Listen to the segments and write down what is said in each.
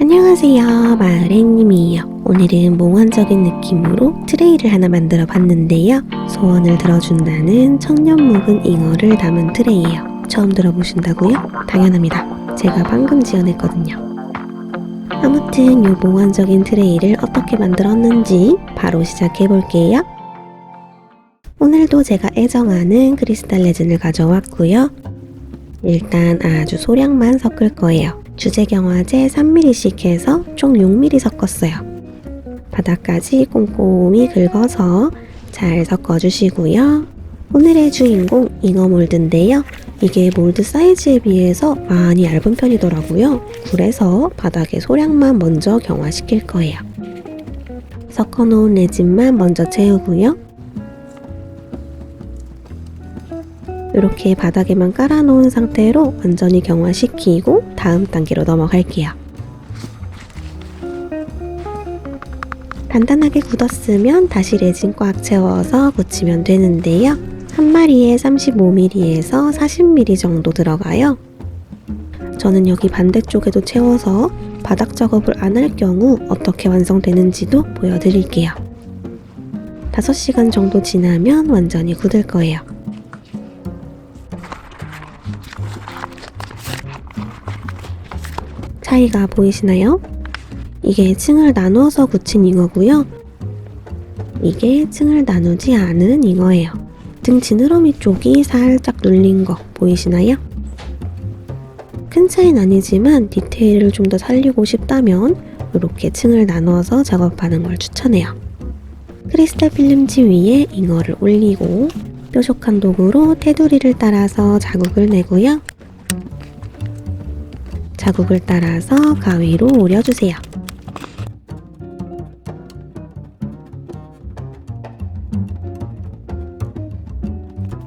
안녕하세요. 마을애님이에요. 오늘은 몽환적인 느낌으로 트레이를 하나 만들어 봤는데요. 소원을 들어준다는 천년 묵은 잉어를 담은 트레이예요. 처음 들어보신다고요? 당연합니다. 제가 방금 지어냈거든요. 아무튼 이 몽환적인 트레이를 어떻게 만들었는지 바로 시작해 볼게요. 오늘도 제가 애정하는 크리스탈 레진을 가져왔고요. 일단 아주 소량만 섞을 거예요 주제경화제 3mm씩 해서 총 6mm 섞었어요. 바닥까지 꼼꼼히 긁어서 잘 섞어주시고요. 오늘의 주인공 잉어 몰드인데요. 이게 몰드 사이즈에 비해서 많이 얇은 편이더라고요. 그래서 바닥에 소량만 먼저 경화시킬 거예요. 섞어놓은 레진만 먼저 채우고요. 이렇게 바닥에만 깔아놓은 상태로 완전히 경화시키고 다음 단계로 넘어갈게요. 단단하게 굳었으면 다시 레진 꽉 채워서 붙이면 되는데요. 한 마리에 35mm에서 40mm 정도 들어가요. 저는 여기 반대쪽에도 채워서 바닥 작업을 안 할 경우 어떻게 완성되는지도 보여드릴게요. 5시간 정도 지나면 완전히 굳을 거예요. 차이가 보이시나요? 이게 층을 나누어서 굳힌 잉어고요. 이게 층을 나누지 않은 잉어예요. 등 지느러미 쪽이 살짝 눌린 거 보이시나요? 큰 차이는 아니지만 디테일을 좀 더 살리고 싶다면 이렇게 층을 나누어서 작업하는 걸 추천해요. 크리스탈 필름지 위에 잉어를 올리고 뾰족한 도구로 테두리를 따라서 자국을 내고요. 자국을 따라서 가위로 오려주세요.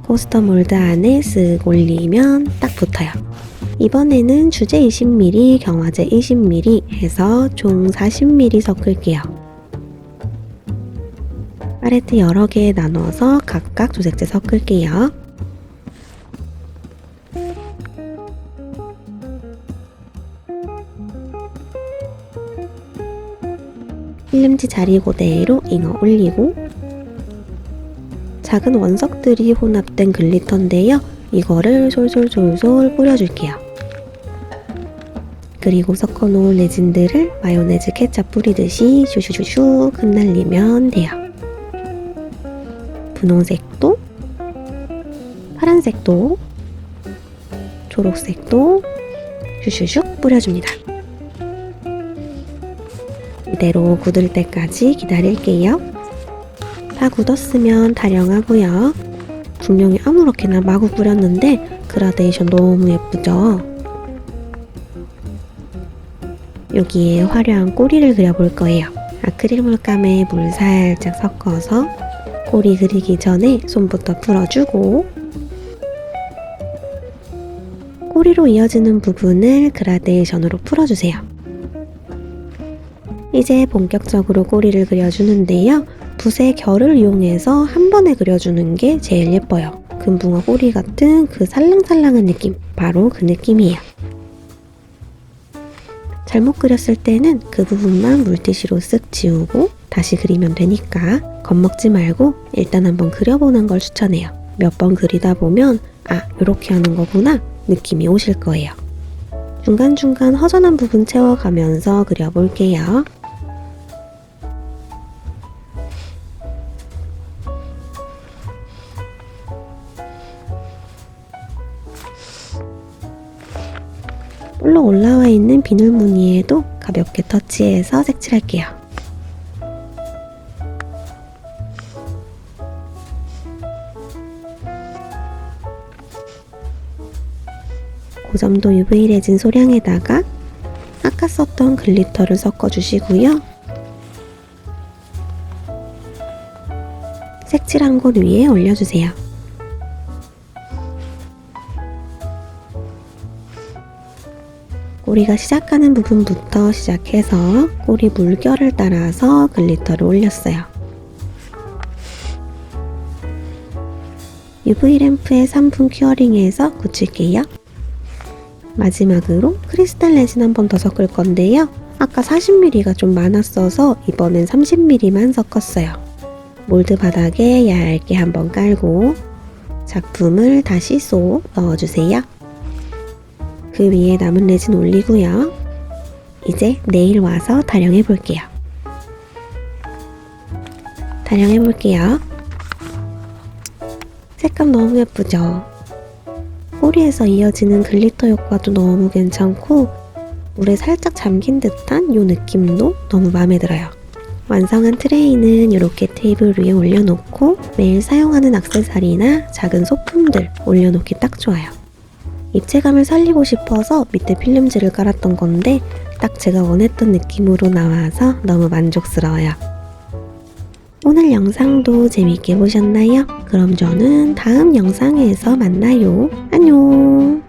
포스터 몰드 안에 쓱 올리면 딱 붙어요. 이번에는 주제 20mm, 경화제 20mm 해서 총 40mm 섞을게요. 팔레트 여러 개 나눠서 각각 조색제 섞을게요. 필름지 자리 그대로 잉어 올리고 작은 원석들이 혼합된 글리터인데요. 이거를 솔솔솔솔 뿌려줄게요. 그리고 섞어놓은 레진들을 마요네즈 케찹 뿌리듯이 슈슈슈슈 흩날리면 돼요. 분홍색도 파란색도 초록색도 슈슈슉 뿌려줍니다. 이대로 굳을 때까지 기다릴게요. 다 굳었으면 타령하고요. 분명히 아무렇게나 마구 뿌렸는데 그라데이션 너무 예쁘죠? 여기에 화려한 꼬리를 그려볼 거예요. 아크릴 물감에 물 살짝 섞어서 꼬리 그리기 전에 손부터 풀어주고 꼬리로 이어지는 부분을 그라데이션으로 풀어주세요. 이제 본격적으로 꼬리를 그려주는데요. 붓의 결을 이용해서 한 번에 그려주는 게 제일 예뻐요. 금붕어 꼬리 같은 그 살랑살랑한 느낌, 바로 그 느낌이에요. 잘못 그렸을 때는 그 부분만 물티슈로 쓱 지우고 다시 그리면 되니까 겁먹지 말고 일단 한번 그려보는 걸 추천해요. 몇 번 그리다 보면 아, 이렇게 하는 거구나 느낌이 오실 거예요. 중간중간 허전한 부분 채워가면서 그려볼게요. 볼록 올라와 있는 비늘 무늬에도 가볍게 터치해서 색칠할게요. 고점도 UV 레진 소량에다가 아까 썼던 글리터를 섞어주시고요. 색칠한 곳 위에 올려주세요. 꼬리가 시작하는 부분부터 시작해서 꼬리 물결을 따라서 글리터를 올렸어요. UV 램프에 3분 큐어링해서 굳힐게요. 마지막으로 크리스탈 레진 한 번 더 섞을 건데요. 아까 40mm가 좀 많았어서 이번엔 30mm만 섞었어요. 몰드 바닥에 얇게 한번 깔고 작품을 다시 쏙 넣어주세요. 그 위에 남은 레진 올리고요. 이제 내일 와서 타령해 볼게요. 타령해 볼게요. 색감 너무 예쁘죠? 꼬리에서 이어지는 글리터 효과도 너무 괜찮고 물에 살짝 잠긴 듯한 이 느낌도 너무 마음에 들어요. 완성한 트레이는 이렇게 테이블 위에 올려놓고 매일 사용하는 액세서리나 작은 소품들 올려놓기 딱 좋아요. 입체감을 살리고 싶어서 밑에 필름지를 깔았던 건데 딱 제가 원했던 느낌으로 나와서 너무 만족스러워요. 오늘 영상도 재밌게 보셨나요? 그럼 저는 다음 영상에서 만나요. 안녕!